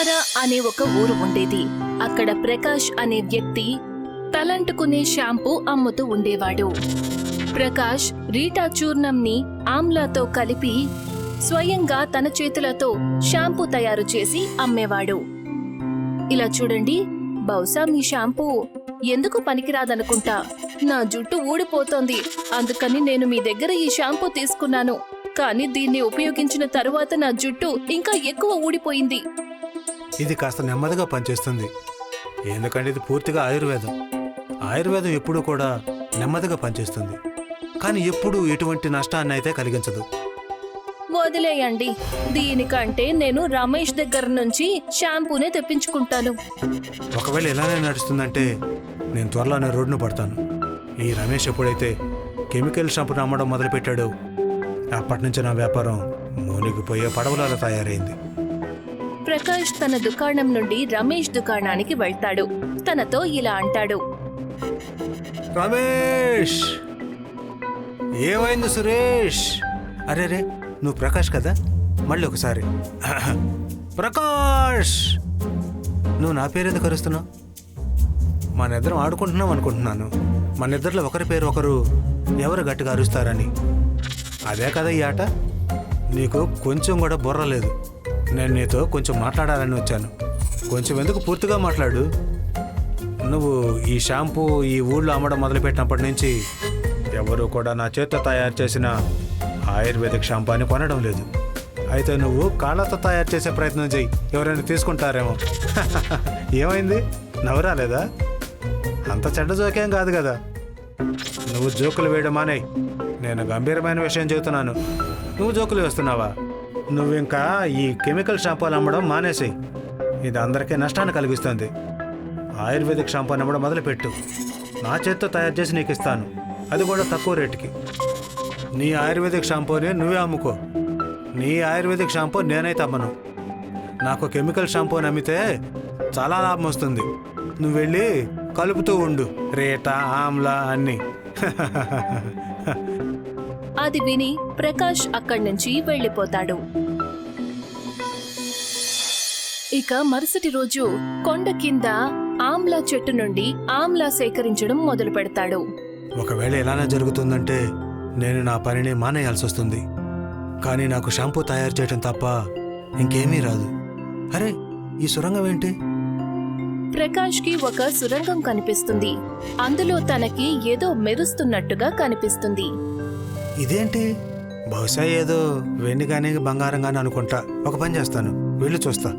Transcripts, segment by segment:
బంజారా అనే ఒక ఊరు ఉండేది. అక్కడ ప్రకాష్ అనే వ్యక్తి తలంటుకునే షాంపూ అమ్ముతూ ఉండేవాడు. ప్రకాష్ రీటా చూర్ణంని ఆమ్లాతో కలిపి స్వయంగా తన చేతులతో షాంపూ తయారు చేసి అమ్మేవాడు. ఇలా చూడండి బహుశా మీ షాంపూ ఎందుకు పనికిరాదనుకుంటా? నా జుట్టు ఊడిపోతోంది. అందుకని నేను మీ దగ్గర ఈ షాంపూ తీసుకున్నాను. కానీ దీన్ని ఉపయోగించిన తరువాత నా జుట్టు ఇంకా ఎక్కువ ఊడిపోయింది. ఇది కాస్త నెమ్మదిగా పనిచేస్తుంది. ఎందుకంటే ఇది పూర్తిగా ఆయుర్వేదం. ఆయుర్వేదం ఎప్పుడూ కూడా నెమ్మదిగా పనిచేస్తుంది. కానీ ఎప్పుడూ ఎటువంటి నష్టాన్ని అయితే కలిగించదు. వదిలేయండి. దీనికంటే నేను రమేష్ దగ్గర నుంచి షాంపూనే తెప్పించుకుంటాను. ఒకవేళ ఇలానే నడుస్తుందంటే నేను త్వరలోనే రోడ్డును పడతాను. ఈ రమేష్ ఎప్పుడైతే కెమికల్ షాంపును అమ్మడం మొదలుపెట్టాడో అప్పటి నుంచి నా వ్యాపారం మునిగిపోయే పడవలాగా తయారైంది. ప్రకాష్ తన దుకాణం నుండి రమేష్ దుకాణానికి వెళ్తాడు. తనతో ఇలా అంటాడు. రమేష్! ఏమైంది సురేష్? అరే రే నువ్వు ప్రకాష్ కదా? మళ్ళీ ఒకసారి. ప్రకాష్! నువ్వు నా పేరు ఎందుకు అరుస్తున్నావు? మన ఇద్దరం ఆడుకుంటున్నాం అనుకుంటున్నాను. మన ఇద్దరిలో ఒకరి పేరు ఒకరు ఎవరు గట్టిగా అరుస్తారని. అదే కదా ఈ ఆట? నీకు కొంచెం కూడా బుర్ర లేదు. నేను నీతో కొంచెం మాట్లాడాలని వచ్చాను. కొంచెం ఎందుకు పూర్తిగా మాట్లాడు? నువ్వు ఈ షాంపూ ఈ ఊళ్ళో అమ్మడం మొదలుపెట్టినప్పటి నుంచి ఎవరు కూడా నా చేత తయారు చేసిన ఆయుర్వేదిక్ షాంపూ అని కొనడం లేదు. అయితే నువ్వు కాళ్ళతో తయారు చేసే ప్రయత్నం చేయి ఎవరైనా తీసుకుంటారేమో. ఏమైంది? నవ్వరాలేదా? అంత చెడ్డ జోకేం కాదు కదా. నువ్వు జోకులు వేయడం మానేయ్. నేను గంభీరమైన విషయం చెబుతున్నాను. నువ్వు జోకులు వేస్తున్నావా? నువ్వు ఇంకా ఈ కెమికల్ షాంపూలు అమ్మడం మానేసి. ఇది అందరికీ నష్టాన్ని కలిగిస్తుంది. ఆయుర్వేదిక్ షాంపూ అమ్మడం మొదలుపెట్టు. నా చేత్తో తయారు చేసి నీకు ఇస్తాను అది కూడా తక్కువ రేటుకి. నీ ఆయుర్వేదిక్ షాంపూని నువ్వే అమ్ముకో. నీ ఆయుర్వేదిక్ షాంపూ నేనైతే అమ్మను నాకు కెమికల్ షాంపూని అమ్మితే చాలా లాభం వస్తుంది. నువ్వు వెళ్ళి కలుపుతూ ఉండు. రేట ఆమ్లా అన్నీ. అది విని ప్రకాష్ అక్కడి నుంచి వెళ్ళిపోతాడు. ఇక మరుసటి రోజు కొండ కింద ఆమ్లా చెట్టు నుండి ఆమ్లా సేకరించడం మొదలు పెడతాడు. ఒకవేళ ఎలానే జరుగుతుందంటే నేను నా పనిని మానేయాల్సి వస్తుంది. కానీ నాకు షాంపూ తయారు చేయటం తప్ప ఇంకేమీ రాదు. అరే ఈ సొరంగం ఏంటి? ప్రకాష్కి ఒక సురంగం కనిపిస్తుంది. అందులో తనకి ఏదో మెరుస్తున్నట్టుగా కనిపిస్తుంది. ఇదేంటి? బహుశా ఏదో వెండి కానీ బంగారం కానీ అనుకుంటా. ఒక పని చేస్తాను. వెళ్ళి చూస్తా.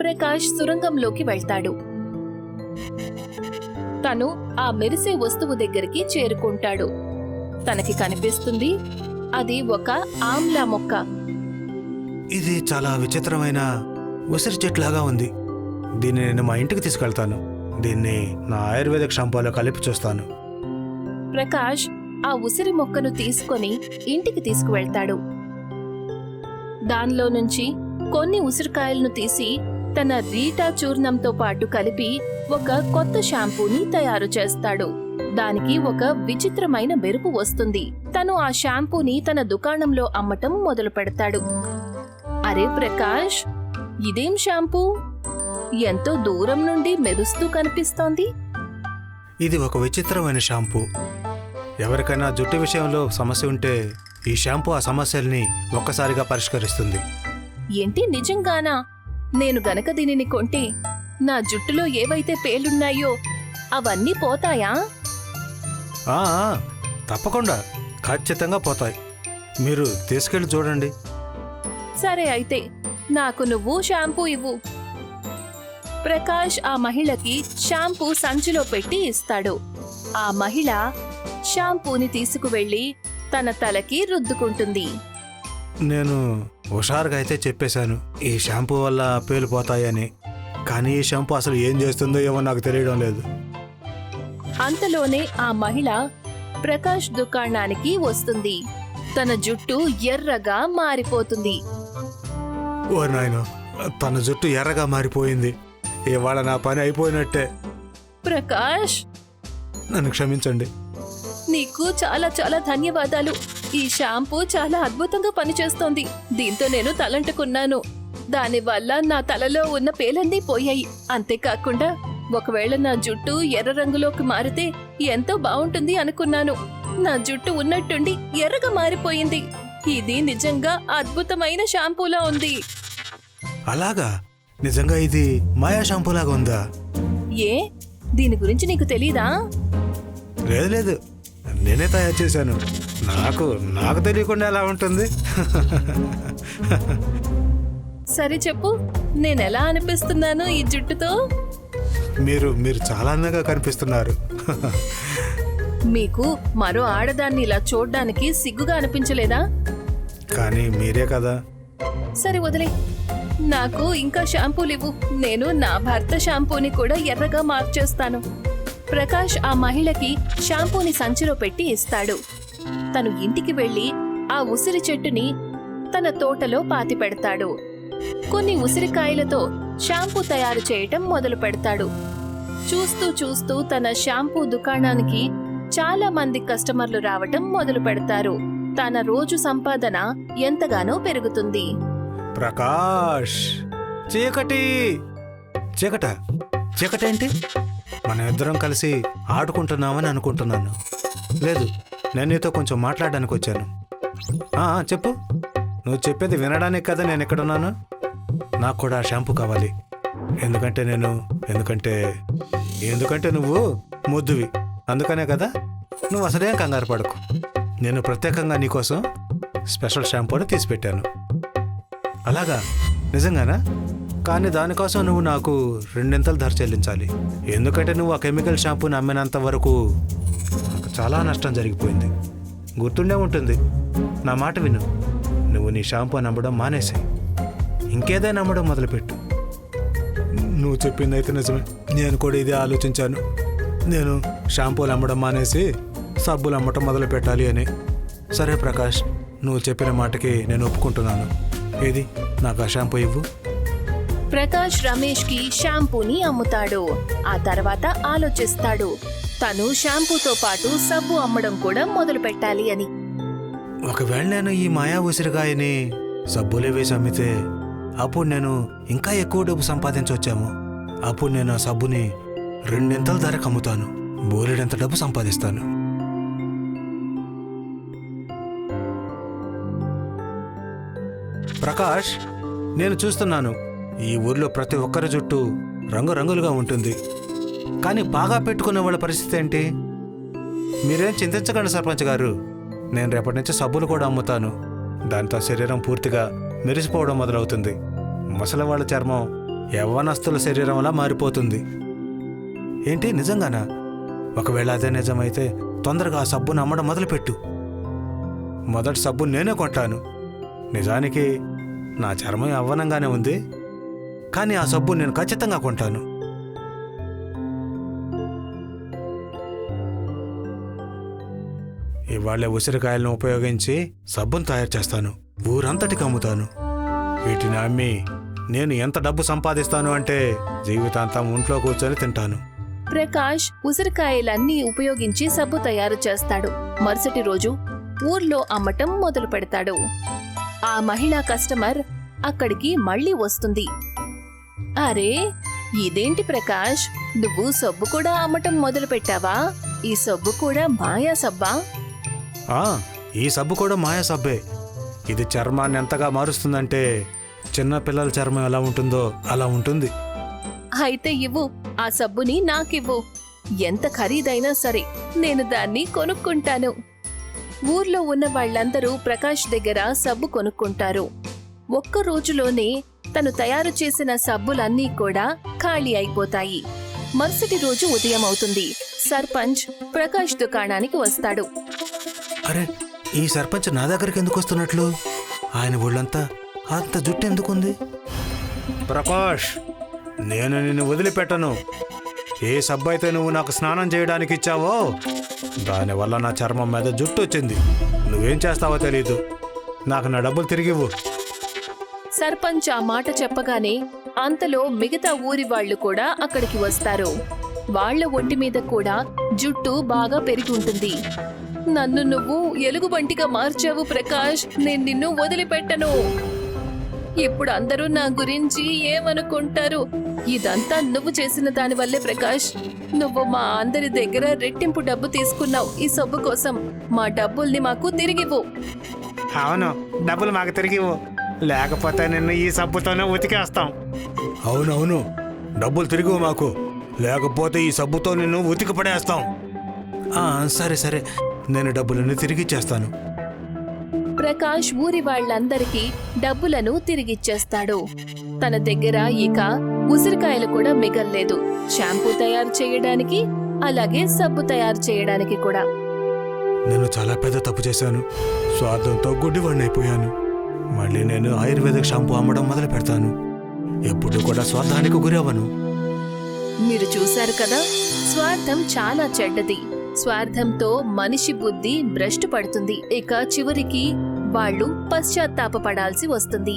ప్రకాష్ సురంగంలోకి వెళ్తాడు. తను ఆ మెరిసే వస్తువు దగ్గరికి చేరుకుంటాడు. తనకి కనిపిస్తుంది అది ఒక ఆమ్లా మొక్క. ఇది చాలా విచిత్రమైన ఉసిరి చెట్లాగా ఉంది. దీన్ని నేను మా ఇంటికి తీసుకెళ్తాను. దీన్ని నా ఆయుర్వేదిక్ షాంపూలో కలిపి చూస్తాను. ప్రకాష్ ఆ ఉసిరి మొక్కను తీసుకొని ఇంటికి తీసుకువెళ్తాడు. దానిలో నుంచి కొన్ని ఉసిరికాయలను తీసి తన రీటా చూర్ణంతో పాటు కలిపి ఒక కొత్త షాంపూని తయారు చేస్తాడు. దానికి ఒక విచిత్రమైన మెరుపు వస్తుంది. తను ఆ షాంపూని తన దుకాణంలో అమ్మటం మొదలు పెడతాడు. అరే ప్రకాష్ ఇదేం షాంపూ? ఎంతో దూరం నుండి మెరుస్తూ కనిపిస్తోంది. ఇది ఒక విచిత్రమైన షాంపూ. ఎవరికైనా జుట్టు విషయంలో సమస్య ఉంటే ఈ షాంపూ ఆ సమస్యల్ని ఒక్కసారిగా పరిష్కరిస్తుంది. ఏంటి నిజంగానా? నేను గనక దీనిని కొంటే నా జుట్టులో ఏవైతే పేలున్నాయో అవన్నీ పోతాయా? ఆ, ఆ, తప్పకుండా. ఖచ్చితంగా పోతాయి. మీరు తీసుకెళ్ళి చూడండి. సరే అయితే నాకు నువ్వు షాంపూ ఇవ్వు. ప్రకాష్ ఆ మహిళకి షాంపూ సంచిలో పెట్టి ఇస్తాడు. ఆ మహిళ షాంపూని తీసుకువెళ్ళి తన తలకి రుద్దుకుంటుంది. నేను హుషారుగా అయితే చెప్పేశాను ఈ షాంపూ వల్ల పేలిపోతాయని. కానీ ఈ షాంపూ అసలు ఏం చేస్తుందో ఏమో నాకు తెలియడం లేదు. అంతలోనే ఆ మహిళ ప్రకాష్ దుకాణానికి వస్తుంది. తన జుట్టు ఎర్రగా మారిపోతుంది. ఓ నాయన తన జుట్టు ఎర్రగా మారిపోయింది. ఇవాళ నా పని అయిపోయినట్టే. ప్రకాష్! నన్ను క్షమించండి. నీకు చాలా చాలా ధన్యవాదాలు. ఈ షాంపూ చాలా అద్భుతంగా పనిచేస్తోంది. దీంతో నేను తలంటుకున్నాను. దానివల్ల నా తలలో ఉన్న పేలన్నీ పోయాయి. అంతేకాకుండా ఒకవేళ నా జుట్టు ఎర్ర రంగులోకి మారితే ఎంతో బాగుంటుంది అనుకున్నాను. నా జుట్టు ఉన్నట్టుండి ఎర్రగా మారిపోయింది. ఇది నిజంగా అద్భుతమైన షాంపూలా ఉంది. అలాగా? నిజంగా ఇది మాయా షాంపూ లాగా ఉందా? ఏ? దీని గురించి నీకు తెలీదా? లేదు లేదు. నేనే తయారు చేశాను. నాకు నాకు తెలియకుండా ఎలా ఉంటుంది? సరే చెప్పు నేనెలా అనిపిస్తున్నాను ఈ జుట్టుతో? మీరు మీరు చాలా అందంగా కనిపిస్తున్నారు. మీకు మరో ఆడదాన్ని ఇలా చూడ్డానికి సిగ్గుగా అనిపించలేదా? కానీ మీరే కదా. సరే వదిలే. నాకు ఇంకా షాంపూలు ఇవ్వు. నేను నా భర్త షాంపూని కూడా ఎర్రగా మార్చేస్తాను ప్రకాష్ ఆ మహిళకి షాంపూని సంచిలో పెట్టి ఇస్తాడు. తను ఇంటికి వెళ్ళి ఆ ఉసిరి చెట్టుని తన తోటలో పాతి పెడతాడు. కొన్ని ఉసిరికాయలతో షాంపూ తయారు చేయటం మొదలు పెడతాడు. చూస్తూ చూస్తూ తన షాంపూ దుకాణానికి చాలా మంది కస్టమర్లు రావటం మొదలు పెడతారు. తన రోజు సంపాదన ఎంతగానో పెరుగుతుంది. ప్రకాష్! చీకటి! చీకట! చీకటి ఏంటి మన ఇద్దరం కలిసి ఆడుకుంటున్నామని అనుకుంటున్నాను. లేదు నేను నీతో కొంచెం మాట్లాడడానికి వచ్చాను. చెప్పు. నువ్వు చెప్పేది వినడానికి కదా నేను ఇక్కడ ఉన్నాను. నాకు కూడా షాంపూ కావాలి. ఎందుకంటే నేను ఎందుకంటే ఎందుకంటే నువ్వు ముద్దువి. అందుకనే కదా నువ్వు అసలేం కంగారు పడకు. నేను ప్రత్యేకంగా నీకోసం స్పెషల్ షాంపూని తీసిపెట్టాను. అలాగా? నిజంగానా? కానీ దానికోసం నువ్వు నాకు రెండింతలు ధర చెల్లించాలి. ఎందుకంటే నువ్వు ఆ కెమికల్ షాంపూని అమ్మినంత వరకు నాకు చాలా నష్టం జరిగిపోయింది. గుర్తుండే ఉంటుంది. నా మాట విను. నువ్వు నీ షాంపూ నమ్మడం మానేసాయి ఇంకేదైనా నమ్మడం మొదలుపెట్టు. నువ్వు చెప్పింది అయితే నిజమే. నేను కూడా ఇదే ఆలోచించాను. నేను షాంపూలు అమ్మడం మానేసి సబ్బులు అమ్మటం మొదలు పెట్టాలి అని. సరే ప్రకాష్ నువ్వు చెప్పిన మాటకి నేను ఒప్పుకుంటున్నాను. ఏది? నాకు ఆ షాంపూ ఇవ్వు. ప్రకాష్ రమేష్కి షాంపూని అమ్ముతాడు. ఆ తర్వాత ఆలోచిస్తాడు. తను షాంపూతో పాటు సబ్బు అమ్మడం కూడా మొదలు పెట్టాలి అని. ఒకవేళ నేను ఈ మాయా ఉసిరికాయని సబ్బులే వేసి అమ్మితే అప్పుడు నేను ఇంకా ఎక్కువ డబ్బు సంపాదించవచ్చాము అప్పుడు నేను ఆ సబ్బుని రెండింతల ధరకు అమ్ముతాను. బోలెడంత డబ్బు సంపాదిస్తాను. ప్రకాష్ నేను చూస్తున్నాను. ఈ ఊర్లో ప్రతి ఒక్కరి జుట్టు రంగురంగులుగా ఉంటుంది. కానీ బాగా పెట్టుకునే వాళ్ళ పరిస్థితి ఏంటి? మీరేం చింతించకండి సర్పంచ్ గారు. నేను రేపటి నుంచి సబ్బులు కూడా అమ్ముతాను. దాంతో శరీరం పూర్తిగా మెరిసిపోవడం మొదలవుతుంది. ముసలి వాళ్ళ చర్మం యవ్వనస్తుల శరీరంలా మారిపోతుంది. ఏంటి నిజంగానా? ఒకవేళ అదే నిజమైతే తొందరగా ఆ సబ్బును అమ్మడం మొదలుపెట్టు. మొదటి సబ్బు నేనే కొంటాను. నిజానికి నా చర్మం యవ్వనంగానే ఉంది. కానీ ఆ సబ్బు నేను ఖచ్చితంగా కొంటాను. ఇవాళ ఉసిరికాయలను ఉపయోగించి సబ్బును తయారు చేస్తాను. ఊరంతటికి అమ్ముతాను. వీటిని అమ్మి నేను ఎంత డబ్బు సంపాదిస్తాను అంటే జీవితాంతం ఒంట్లో కూర్చొని తింటాను. ప్రకాష్ ఉసిరికాయలన్నీ ఉపయోగించి సబ్బు తయారు చేస్తాడు. మరుసటి రోజు ఊర్లో అమ్మటం మొదలు పెడతాడు ఆ మహిళా కస్టమర్ అక్కడికి మళ్ళీ వస్తుంది. అరే ఇదేంటి ప్రకాష్? నువ్వు సబ్బు కూడా అమ్మటం మొదలు పెట్టావా ఈ సబ్బు కూడా మాయా సబ్బా? ఆ ఈ సబ్బు కూడా మాయా సబ్బే. ఇది చర్మాన్ని ఎంతగా మారుస్తుందంటే చిన్న పిల్లల చర్మం ఎలా ఉంటుందో అలా ఉంటుంది. అయితే ఇవ్వు ఆ సబ్బుని నాకివ్వు. ఎంత ఖరీదైనా సరే నేను దాన్ని కొనుక్కుంటాను. ఊర్లో ఉన్న వాళ్ళందరూ ప్రకాష్ దగ్గర సబ్బు కొనుక్కుంటారు. ఒక్క రోజులోనే తను తయారు చేసిన సబ్బులన్నీ కూడా ఖాళీ అయిపోతాయి. మరుసటి రోజు ఉదయం అవుతుంది సర్పంచ్ ప్రకాష్ దుకాణానికి వస్తాడు. అరే ఈ సర్పంచ్ నా దగ్గరికి ఎందుకు వస్తున్నట్లు? ఆయన ఒళ్ళంతా అంత జుట్టు ఎందుకుంది? ప్రకాష్ నేను నిన్ను వదిలిపెట్టను. ఏ సబ్బు అయితే నువ్వు నాకు స్నానం చేయడానికి ఇచ్చావో దానివల్ల నా చర్మం మీద జుట్టు వచ్చింది. నువ్వేం చేస్తావో తెలీదు. నాకు నా డబ్బులు తిరిగివ్వు. సర్పంచ్ ఆ మాట చెప్పగానే అంతలో మిగతా ఊరి వాళ్ళు కూడా అక్కడికి వస్తారు. వాళ్ళ ఒంటి మీద కూడా జుట్టు బాగా పెరిగి ఉంటుంది. నన్ను నువ్వు ఎలుగుబంటిగా మార్చావు ప్రకాష్. నేను నిన్ను వదిలిపెట్టను. ఇప్పుడు అందరూ నా గురించి ఏమనుకుంటారు? ఇదంతా నువ్వు చేసిన దానివల్లే ప్రకాష్. నువ్వు మా అందరి దగ్గర రెట్టింపు డబ్బు తీసుకున్నావు. ఈ సబ్బు కోసం మా డబ్బుల్ని మాకు తిరిగివ్వు. అవును డబ్బులు మాకు తిరిగివ్వు. లేకపోతే నిన్ను ఈ సబ్బుతోనే ఉతికేస్తాం. అవునవును. డబ్బులు తిరిగి మాకు. లేకపోతే ఈ సబ్బుతో నిన్ను ఉతికి పడేస్తాం. ఆ, సరే సరే. నేను డబ్బులన్నీ తిరిగి ఇచ్చేస్తాను. ప్రకాష్ ఊరి వాళ్ళందరికీ డబ్బులను తిరిగిచ్చేస్తాడు తన దగ్గర ఇక ఉసిరికాయలు కూడా మిగల్లేదు. షాంపూ తయారు చేయడానికి అలాగే సబ్బు తయారు చేయడానికి కూడా. నేను చాలా పెద్ద తప్పు చేశాను. స్వార్థంతో గుడ్డివాడిని అయిపోయాను మళ్ళీ నేను ఆయుర్వేదిక్ షాంపూ అమ్మడం మొదలు పెడతాను. ఎప్పుడు కూడా స్వార్థానికి గురవ్వను. మీరు చూశారు కదా స్వార్థం చాలా చెడ్డది. స్వార్థంతో మనిషి బుద్ధి భ్రష్టు పడుతుంది ఇక చివరికి వాళ్ళు పశ్చాత్తాపపడాల్సి వస్తుంది.